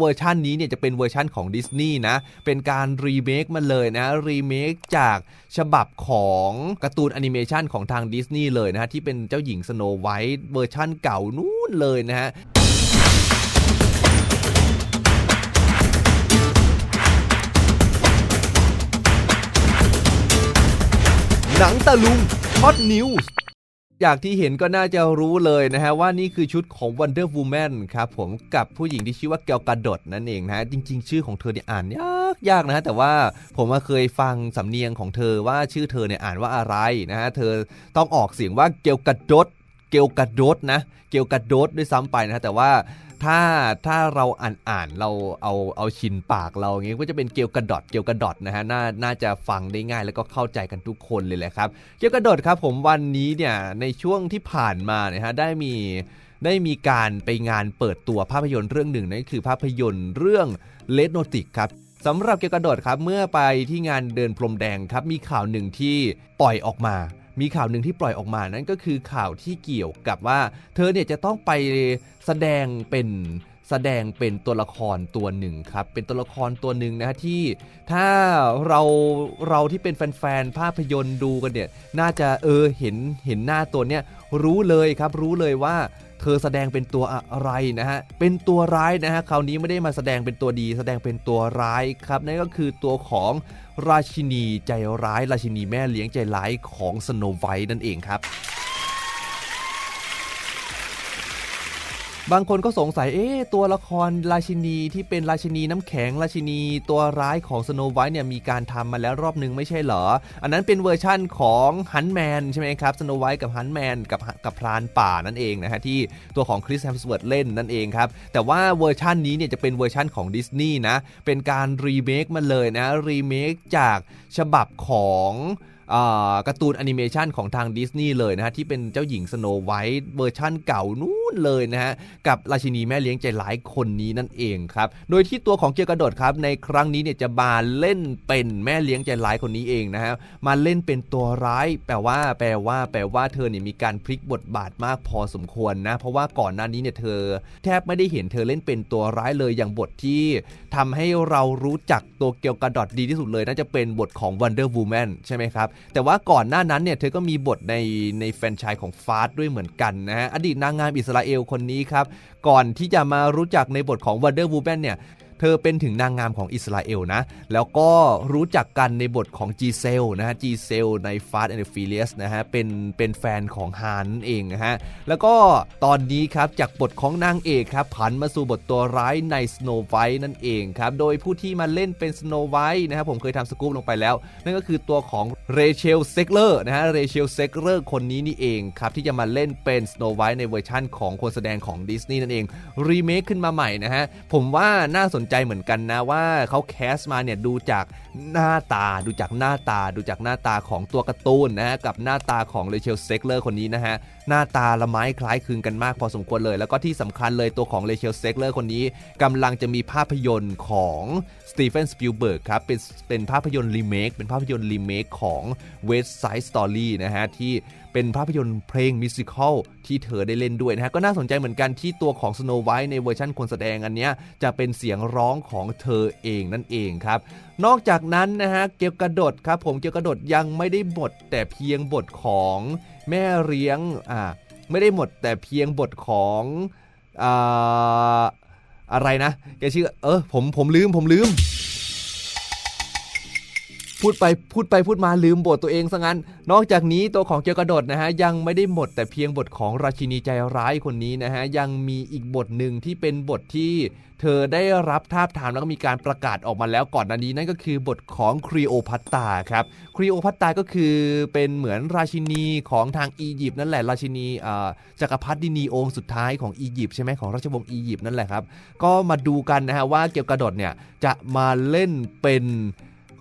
เวอร์ชันนี้เนี่ยจะเป็นเวอร์ชันของดิสนีย์นะ เป็นการรีเมคมันเลยนะ รีเมคจากฉบับของการ์ตูนแอนิเมชันของทางดิสนีย์เลยนะฮะ ที่เป็นเจ้าหญิงสโนไวท์เวอร์ชันเก่านู้นเลยนะฮะหนังตะลุงฮอตนิวส์ อยากที่เห็นก็น่าจะรู้เลยนะฮะว่านี่คือชุดของ Wonder Woman ครับผมกับผู้หญิงที่ชื่อว่าเกลกาดดนั่นเองนะฮะจริง ๆ ชื่อของเธอเนี่ยอ่านยากยากนะฮะแต่ว่าผมเคยฟังสำเนียงของเธอว่าชื่อเธอเนี่ยอ่านว่าอะไรนะฮะเธอต้องออกเสียงว่าเกลกาดด เกลกาดดนะ เกลกาดดด้วยซ้ำไปนะแต่ว่าถ้าถ้าเราอ่านอ่านเราเอาเอาชินปากเราอย่างงี้ก็จะเป็นเกียวกระดดเกียวกระดดนะฮะน่าน่าจะฟังได้ง่ายแล้วก็เข้าใจกันทุกคนเลยแหละครับ เกียวกระดดครับผมวันนี้เนี่ยในช่วงที่ผ่านมาเนี่ยฮะได้มีได้มีการไปงานเปิดตัวภาพยนตร์เรื่องหนึ่งนั่นคือภาพยนตร์เรื่องเลดโนติกครับสำหรับเกียวกระโดดครับเมื่อไปที่งานเดินพรมแดงครับมีข่าวหนึ่งที่ปล่อยออกมา มีข่าวหนึ่งที่ปล่อยออกมานั่นก็คือข่าวที่เกี่ยวกับว่า เธอเนี่ยจะต้องไปแสดงเป็น แสดงเป็นตัวละครตัวหนึ่งครับ เป็นตัวละครตัวหนึ่งนะฮะที่ถ้าเราเราที่เป็นแฟนๆภาพยนตร์ดูกันเนี่ย น่าจะเออเห็นเห็นหน้าตัวเนี้ยรู้เลยครับ รู้เลยว่าเธอแสดงเป็นตัวอะไรนะฮะ เป็นตัวร้ายนะฮะ คราวนี้ไม่ได้มาแสดงเป็นตัวดี แสดงเป็นตัวร้ายครับ นั่นก็คือตัวของราชินีใจร้าย ราชินีแม่เลี้ยงใจร้ายของสโนไวท์นั่นเองครับ บางคนก็สงสัย เอ๊ะ ตัวละครราชินีที่เป็นราชินีน้ำแข็งราชินีตัวร้ายของสโนไวท์เนี่ยมีการทำมาแล้วรอบนึงไม่ใช่เหรอ อันนั้นเป็นเวอร์ชั่นของฮันแมนใช่ไหมครับสโนไวท์กับฮันแมนกับกับพรานป่านั่นเองนะฮะที่ตัวของคริสแฮมสเวิร์ดเล่นนั่นเองครับ แต่ว่าเวอร์ชันนี้เนี่ยจะเป็นเวอร์ชั่นของดิสนีย์นะ เป็นการรีเมคมันเลยนะ รีเมคจากฉบับของ การ์ตูนแอนิเมชันของทางดิสนีย์เลยนะฮะ ที่เป็นเจ้าหญิงสโนไวท์เวอร์ชั่นเก่านู้นเลยนะฮะ กับราชินีแม่เลี้ยงใจร้ายคนนี้นั่นเองครับ โดยที่ตัวของเกียร์กระโดดครับ ในครั้งนี้เนี่ยจะมาเล่นเป็นแม่เลี้ยงใจร้ายคนนี้เองนะฮะ มาเล่นเป็นตัวร้าย แปลว่า แปลว่า แปลว่าเธอเนี่ยมีการพลิกบทบาทมากพอสมควรนะ เพราะว่าก่อนหน้านี้เนี่ยเธอ แทบไม่ได้เห็นเธอเล่นเป็นตัวร้ายเลยอย่างบทที่ทำให้เรารู้จักตัวเกียวกระดอดดีที่สุดเลยน่าจะเป็นบทของ Wonder Woman ใช่ไหมครับแต่ว่าก่อนหน้านั้นเนี่ยเธอก็มีบทในในแฟรนไชส์ของฟาสด้วยเหมือนกันนะฮะอดีตนางงามอิสราเอลคนนี้ครับก่อนที่จะมารู้จักในบทของ Wonder Woman เนี่ย เธอเป็นถึงนางงามของอิสราเอลนะ แล้วก็รู้จักกันในบทของจีเซลนะฮะจีเซลใน Fast and Furious นะฮะเป็นเป็นแฟนของฮานนั่นเองนะฮะแล้วก็ตอนนี้ครับจากบทของนางเอกครับผันมาสู่บทตัวร้ายใน Snow White นั่นเองครับโดยผู้ที่มาเล่นเป็น Snow White นะครับผมเคยทำสกู๊ปลงไปแล้ว นั่นก็คือตัวของเรเชลเซกเลอร์นะฮะเรเชลเซกเลอร์คนนี้นี่เองครับที่จะมาเล่นเป็น Snow White ในเวอร์ชั่นของคนแสดงของดิสนีย์นั่นเองรีเมคขึ้นมาใหม่นะฮะผมว่าน่าสนใจเหมือนกันนะว่าเขาแคสมาเนี่ยดูจากหน้าตาดูจากหน้าตาดูจากหน้าตาของตัวการ์ตูนนะฮะกับหน้าตาของเรเชลเซกเลอร์คนนี้นะฮะหน้าตาละไม้คล้ายคลึงกันมากพอสมควรเลย แล้วก็ที่สำคัญเลยตัวของเรเชลเซกเลอร์คนนี้กำลังจะมีภาพยนตร์ของสตีเฟนสปิลเบิร์กครับเป็นเป็นภาพยนตร์รีเมคเป็นภาพยนตร์รีเมคของ West Side Story นะฮะที่เป็นภาพยนตร์เพลงมิวสิควลที่เธอได้เล่นด้วยนะฮะก็น่าสนใจเหมือนกันที่ตัวของ Snow White ในเวอร์ชันคนแสดงอันเนี้ยจะเป็นเสียงร้องของเธอเองนั่นเองครับ นอกจากนั้นนะฮะเกียวกระโดดครับผมเกียวกระโดดยังไม่ได้บทแต่เพียงบทของแม่เลี้ยงอ่าไม่ได้หมดแต่เพียงบทของอ่าอะไรนะแกชื่อเออผมผมลืมผมลืม พูดไปพูดไปพูดมาลืมบทตัวเองซะงั้น นอกจากนี้ตัวของเกียวกระโดดนะฮะยังไม่ได้หมดแต่เพียงบทของราชินีใจร้ายคนนี้นะฮะยังมีอีกบทหนึ่งที่เป็นบทที่เธอได้รับทาบทามแล้วก็มีการประกาศออกมาแล้วก่อนหน้านี้นั่นก็คือบทของครีโอพัตตาครับครีโอพัตตาก็คือเป็นเหมือนราชินีของทางอียิปต์นั่นแหละราชินีจักรพรรดินีองค์สุดท้ายของอียิปต์ใช่ไหมของราชวงศ์อียิปต์นั่นแหละครับก็มาดูกันนะฮะว่าเกียวกระโดดเนี่ยจะมาเล่นเป็น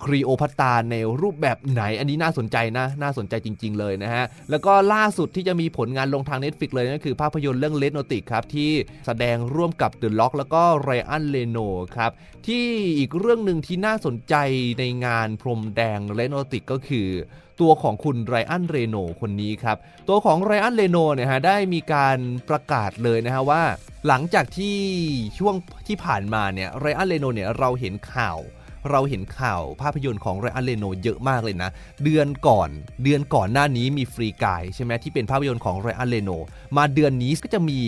ครีโอพัตาในรูปแบบไหน อันนี้น่าสนใจนะ น่าสนใจจริง ๆ เลยนะฮะ แล้วก็ล่าสุดที่จะมีผลงานลงทาง Netflix เลยนั่นคือภาพยนตร์เรื่องเลดโนติกครับ ที่แสดงร่วมกับเดอะล็อกแล้วก็ไรอันเลโนครับ ที่อีกเรื่องหนึ่งที่น่าสนใจในงานพรมแดงเลดโนติกก็คือตัวของคุณไรอันเรโนคนนี้ครับ ตัวของไรอันเรโนเนี่ยฮะได้มีการประกาศเลยนะฮะว่า หลังจากที่ช่วงที่ผ่านมาเนี่ยไรอันเรโนเนี่ยเราเห็นข่าว เราเห็นข่าวภาพยนตร์ของไรอันเรโนเยอะมากเลยนะ เดือนก่อนเดือนก่อนหน้านี้มีฟรีกายใช่ไหมที่เป็นภาพยนตร์ของไรอันเรโนมาเดือนนี้ก็จะมี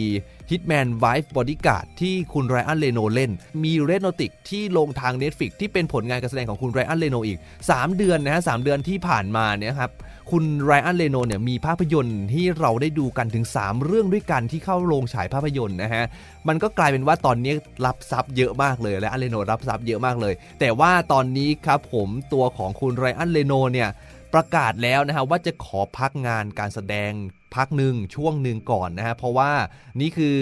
Hitman Wife Bodyguard ที่คุณไรอันเรโนเล่น มีเรโนติกที่ลงทาง Netflix ที่เป็นผลงานการแสดงของคุณไรอันเรโนอีก 3 เดือนนะฮะสเดือนที่ผ่านมาเนี่ยครับคุณไรอันเรโนเนี่ยมีภาพยนตร์ที่เราได้ดูกันถึง 3 เรื่องด้วยกันที่เข้าโรงฉายภาพยนตร์นะฮะ มันก็กลายเป็นว่าตอนนี้รับทรัพย์เยอะมากเลยและอันเรโนรับทรัพย์เยอะมากเลย แต่ว่าตอนนี้ครับผมตัวของคุณไรอันเรโนเนี่ยประกาศแล้วนะฮะว่าจะขอพักงานการแสดง พักหนึ่งช่วงหนึ่งก่อนนะฮะเพราะว่านี่คือ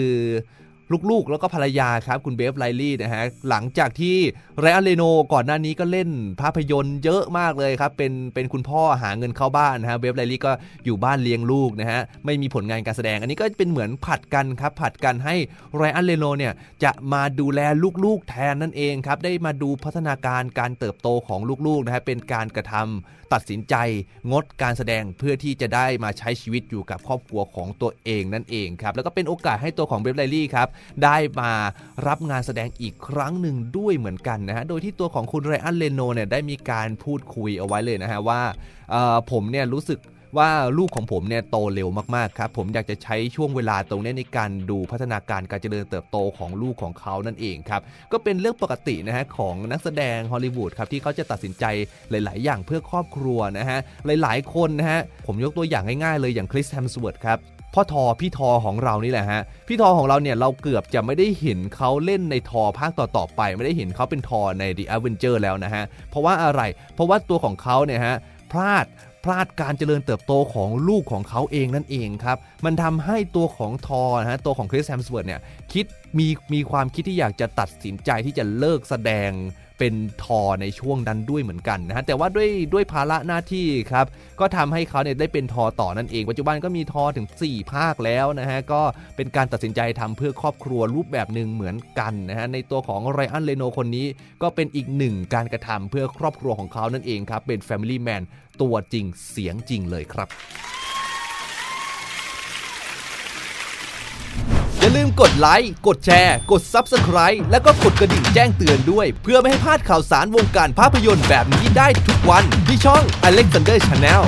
ลูกๆ แล้วก็ภรรยาครับคุณเบฟไลลี่นะฮะหลังจากที่ไรอันเรโนก่อนหน้านี้ก็เล่นภาพยนตร์เยอะมากเลยครับ เป็นเป็นคุณพ่อหาเงินเข้าบ้านนะฮะเบฟไลลี่ก็อยู่บ้านเลี้ยงลูกนะฮะไม่มีผลงานการแสดง อันนี้ก็เป็นเหมือนผัดกันครับ ผัดกันให้ไรอันเรโนเนี่ยจะมาดูแลลูกๆ แทนนั่นเองครับ ได้มาดูพัฒนาการการเติบโตของลูกๆนะฮะเป็นการกระทำตัดสินใจงดการแสดงเพื่อที่จะได้มาใช้ชีวิตอยู่กับครอบครัวของตัวเองนั่นเองครับแล้วก็เป็นโอกาสให้ตัวของเบฟไลลี่ครับได้มารับงานแสดงอีกครั้งหนึ่งด้วยเหมือนกันนะฮะโดยที่ตัวของคุณไรอันเลโนเนี่ยได้มีการพูดคุยเอาไว้เลยนะฮะว่าผมเนี่ยรู้สึกว่าลูกของผมเนี่ยโตเร็วมากๆครับ ผมอยากจะใช้ช่วงเวลาตรงนี้ในการดูพัฒนาการการเจริญเติบโตของลูกของเขานั่นเองครับ ก็เป็นเรื่องปกตินะฮะของนักแสดงฮอลลีวูดครับที่เขาจะตัดสินใจหลาย ๆ อย่างเพื่อครอบครัวนะฮะหลายๆ คนนะฮะผมยกตัวอย่างง่าย ๆ เลยอย่างคริสแฮมสเวิร์ดครับ พ่อทอพี่ทอของเรานี่แหละฮะพี่ทอของเราเนี่ยเราเกือบจะไม่ได้เห็นเขาเล่นในทอภาคต่อๆไป ไม่ได้เห็นเขาเป็นทอใน The Avenger แล้วนะฮะเพราะว่าอะไรเพราะว่าตัวของเขาเนี่ยฮะพลาดพลาดการเจริญเติบโตของลูกของเขาเองนั่นเองครับ มันทำให้ตัวของทอนะฮะตัวของคริสแฮมสเวิร์ดเนี่ยคิดมีมีความคิดที่อยากจะตัดสินใจที่จะเลิกแสดง เป็นทอในช่วงนั้นด้วยเหมือนกันนะฮะแต่ว่าด้วยด้วยภาระหน้าที่ครับก็ทำให้เขาเนี่ยได้เป็นทอต่อนั่นเอง ปัจจุบันก็มีทอถึง 4 ภาคแล้วนะฮะก็เป็นการตัดสินใจทำเพื่อครอบครัวรูปแบบหนึ่งเหมือนกันนะฮะในตัวของไรอันเลโนคนนี้ก็เป็นอีกหนึ่งการกระทำเพื่อครอบครัวของเขานั่นเองครับเป็น Family Man ตัวจริงเสียงจริงเลยครับ ลืมกดไลค์ กดแชร์ กด Subscribe แล้วก็กดกระดิ่งแจ้งเตือนด้วย เพื่อไม่ให้พลาดข่าวสารวงการภาพยนตร์แบบนี้ได้ทุกวันที่ช่อง Alexander Channel